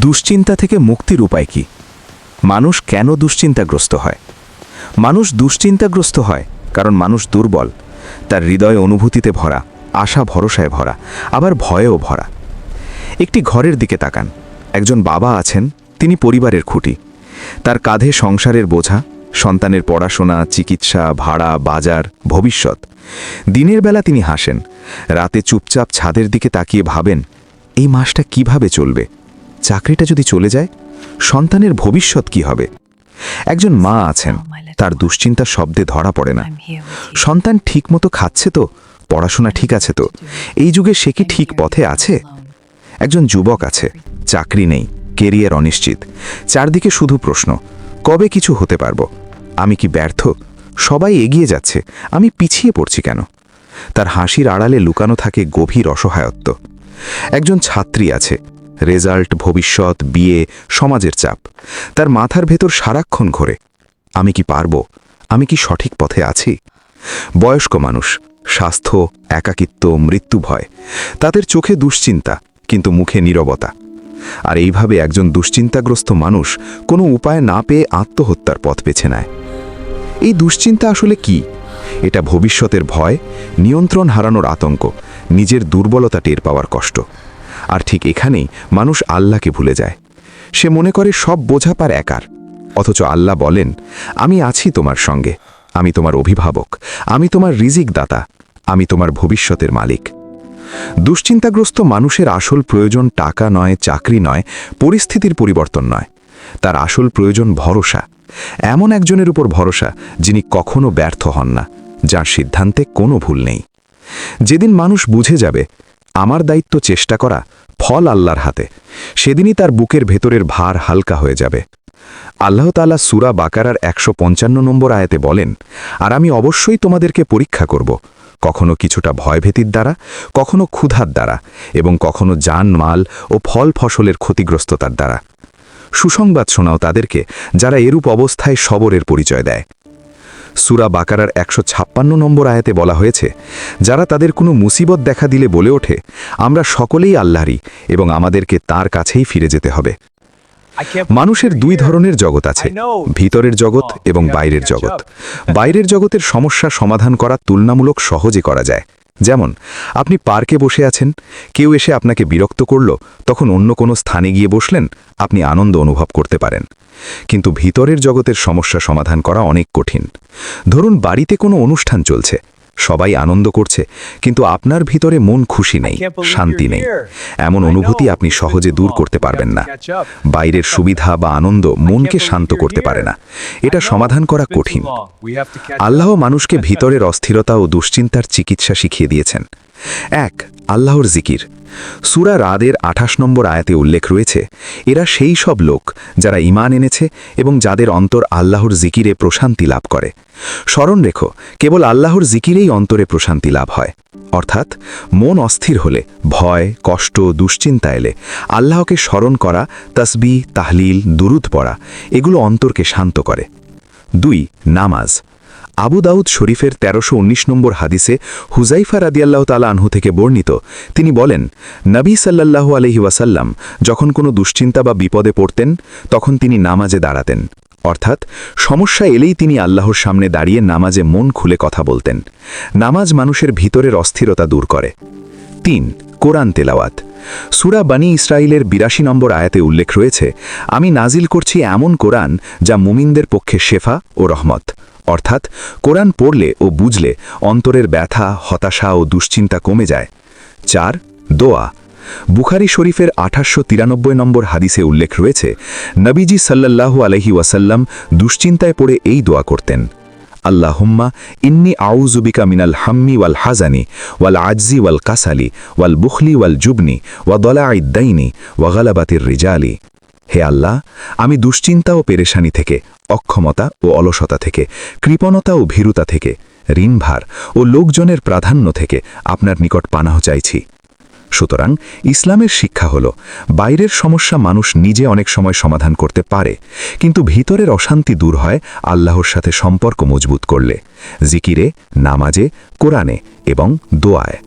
দুশ্চিন্তা থেকে মুক্তির উপায় কি? মানুষ কেন দুশ্চিন্তাগ্রস্ত হয়? মানুষ দুশ্চিন্তাগ্রস্ত হয় কারণ মানুষ দুর্বল, তার হৃদয় অনুভূতিতে ভরা, আশা ভরসায় ভরা, আবার ভয়েও ভরা। একটি ঘরের দিকে তাকান, একজন বাবা আছেন, তিনি পরিবারের খুঁটি। তার কাঁধে সংসারের বোঝা, সন্তানের পড়াশোনা, চিকিৎসা, ভাড়া, বাজার, ভবিষ্যৎ। দিনের বেলা তিনি হাসেন, রাতে চুপচাপ ছাদের দিকে তাকিয়ে ভাবেন, এই মাসটা কীভাবে চলবে? চাকরিটা যদি চলে যায় সন্তানের ভবিষ্যৎ কি হবে? একজন মা আছেন তার দুশ্চিন্তা শব্দে ধরা পড়ে না। সন্তান ঠিকমতো খাচ্ছে তো? পড়াশোনা ঠিক আছে তো? এই যুগে সে কি ঠিক পথে আছে? একজন যুবক আছে চাকরি নেই কেরিয়ার অনিশ্চিত। চারদিকে শুধু প্রশ্ন কবে কিছু হতে পারব? আমি কি ব্যর্থ? সবাই এগিয়ে যাচ্ছে আমি পিছিয়ে পড়ছি কেন? তার হাসির আড়ালে লুকানো থাকে গভীর অসহায়ত্ব। একজন ছাত্রী আছে রেজাল্ট, ভবিষ্যৎ, বিয়ে, সমাজের চাপ। তার মাথার ভেতর সারাক্ষণ ঘোরে, আমি কি পারব? আমি কি সঠিক পথে আছি? বয়স্ক মানুষ, স্বাস্থ্য, একাকিত্ব, মৃত্যু ভয়, তাদের চোখে দুশ্চিন্তা, কিন্তু মুখে নীরবতা। আর এইভাবে একজন দুশ্চিন্তাগ্রস্ত মানুষ কোনো উপায় না পেয়ে আত্মহত্যার পথ বেছে নেয়। এই দুশ্চিন্তা আসলে কি? এটা ভবিষ্যতের ভয়, নিয়ন্ত্রণ হারানোর আতঙ্ক, নিজের দুর্বলতা টের পাওয়ার কষ্ট। আর ঠিক এখানেই মানুষ আল্লাহকে ভুলে যায়। সে মনে করে সব বোঝা পার একার। অথচ আল্লাহ বলেন, আমি আছি তোমার সঙ্গে। আমি তোমার অভিভাবক। আমি তোমার রিজিক দাতা আমি তোমার ভবিষ্যতের মালিক। দুশ্চিন্তাগ্রস্ত মানুষের আসল প্রয়োজন টাকা নয়, চাকরি নয়, পরিস্থিতির পরিবর্তন নয়। তার আসল প্রয়োজন ভরসা। এমন একজনের উপর ভরসা যিনি কখনো ব্যর্থ হন না, যার সিদ্ধান্তে কোনো ভুল নেই। যেদিন মানুষ বুঝে যাবে আমার দায়িত্ব চেষ্টা করা ফল আল্লাহর হাতে। সেদিনই তার বুকের ভেতরের ভার হালকা হয়ে যাবে। আল্লাহ তালা সুরা বাকারার একশো পঞ্চান্ন নম্বর আয়াতে বলেন, আর আমি অবশ্যই তোমাদেরকে পরীক্ষা করব। কখনো কিছুটা ভয়ভীতির দ্বারা, কখনো ক্ষুধার দ্বারা, এবং কখনো যান মাল ও ফল ফসলের ক্ষতিগ্রস্ততার দ্বারা। সুসংবাদ শোনাও তাদেরকে, যারা এরূপ অবস্থায় সবরের পরিচয় দেয়। সুরা বাকারার একশো ছাপ্পান্ন নম্বর আয়াতে বলা হয়েছে যারা তাদের কোনো মুসিবত দেখা দিলে বলে ওঠে আমরা সকলেই আল্লাহরই এবং আমাদেরকে তার কাছেই ফিরে যেতে হবে। মানুষের দুই ধরনের জগৎ আছে ভিতরের জগৎ এবং বাইরের জগৎ। বাইরের জগতের সমস্যা সমাধান করা তুলনামূলক সহজে করা যায়। যেমন আপনি পার্কে বসে আছেন কেউ এসে আপনাকে বিরক্ত করল তখন অন্য কোনো স্থানে গিয়ে বসলেন আপনি আনন্দ অনুভব করতে পারেন। কিন্তু ভিতরের জগতের সমস্যা সমাধান করা অনেক কঠিন। ধরুন বাড়িতে কোনো অনুষ্ঠান চলছে। সবাই আনন্দ করছে কিন্তু আপনার ভিতরে মন খুশি নেই শান্তি নেই। এমন অনুভূতি আপনি সহজে দূর করতে পারবেন না। বাইরের সুবিধা বা আনন্দ মনকে শান্ত করতে পারে না। এটা সমাধান করা কঠিন। আল্লাহ মানুষকে ভিতরের অস্থিরতা ও দুশ্চিন্তার চিকিৎসা শিখিয়ে দিয়েছেন। এক আল্লাহর জিকির। সুরা রাদের আঠাশ নম্বর আয়াতে উল্লেখ রয়েছে, এরা সেই সব লোক যারা ইমান এনেছে এবং যাদের অন্তর আল্লাহর জিকিরে প্রশান্তি লাভ করে। স্মরণ রেখো, কেবল আল্লাহর জিকিরেই অন্তরে প্রশান্তি লাভ হয়। অর্থাৎ, মন অস্থির হলে, ভয়, কষ্ট, দুশ্চিন্তা এলে আল্লাহকে স্মরণ করা তসবি তাহলিল, দুরুদ পড়া, এগুলো অন্তরকে শান্ত করে। দুই, নামাজ। আবু দাউদ শরীফের তেরোশো উনিশ নম্বর হাদিসে হুজাইফা রাদিয়াল্লাহ তালা আনহু থেকে বর্ণিত, তিনি বলেন, নবী সাল্লাল্লাহু আলহি ওয়াসাল্লাম যখন কোনো দুশ্চিন্তা বা বিপদে পড়তেন, তখন তিনি নামাজে দাঁড়াতেন। অর্থাৎ, সমস্যা এলেই তিনি আল্লাহর সামনে দাঁড়িয়ে নামাজে মন খুলে কথা বলতেন। নামাজ মানুষের ভিতরের অস্থিরতা দূর করে। তিন, কোরআন তেলাওয়াত। সুরা বানি ইসরায়েলের বিরাশি নম্বর আয়াতে উল্লেখ রয়েছে, আমি নাজিল করছি এমন কোরআন যা মুমিনদের পক্ষে শেফা ও রহমত। অর্থাৎ কোরআন পড়লে ও বুঝলে অন্তরের ব্যথা, হতাশা ও দুশ্চিন্তা কমে যায়। চার, দোয়া। বুখারি শরীফের আঠাশশো তিরানব্বই নম্বর হাদিসে উল্লেখ রয়েছে, নবীজি সাল্লাল্লাহু আলহি ওয়াসাল্লাম দুশ্চিন্তায় পড়ে এই দোয়া করতেন, আল্লাহুম্মা ইন্নি আউজুবিকা মিনাল হাম্মি ওয়াল হাজানি ওয়াল আজজি ওয়াল কাসালি, ওয়াল বুখলি ওয়াল জুবনি, ওয়া দলা ইদ্দাইনি ওয়া গালাবাতির রিজালি। হে আল্লাহ, আমি দুশ্চিন্তা ও পেরেশানি থেকে, অক্ষমতা ও অলসতা থেকে, কৃপণতা ও ভীরুতা থেকে, ঋণভার ও লোকজনের প্রাধান্য থেকে আপনার নিকট পানাহ চাইছি। সুতরাং ইসলামের শিক্ষা হল, বাইরের সমস্যা মানুষ নিজে অনেক সময় সমাধান করতে পারে, কিন্তু ভিতরের অশান্তি দূর হয় আল্লাহর সাথে সম্পর্ক মজবুত করলে, জিকিরে, নামাজে, কোরআনে এবং দোয়ায়।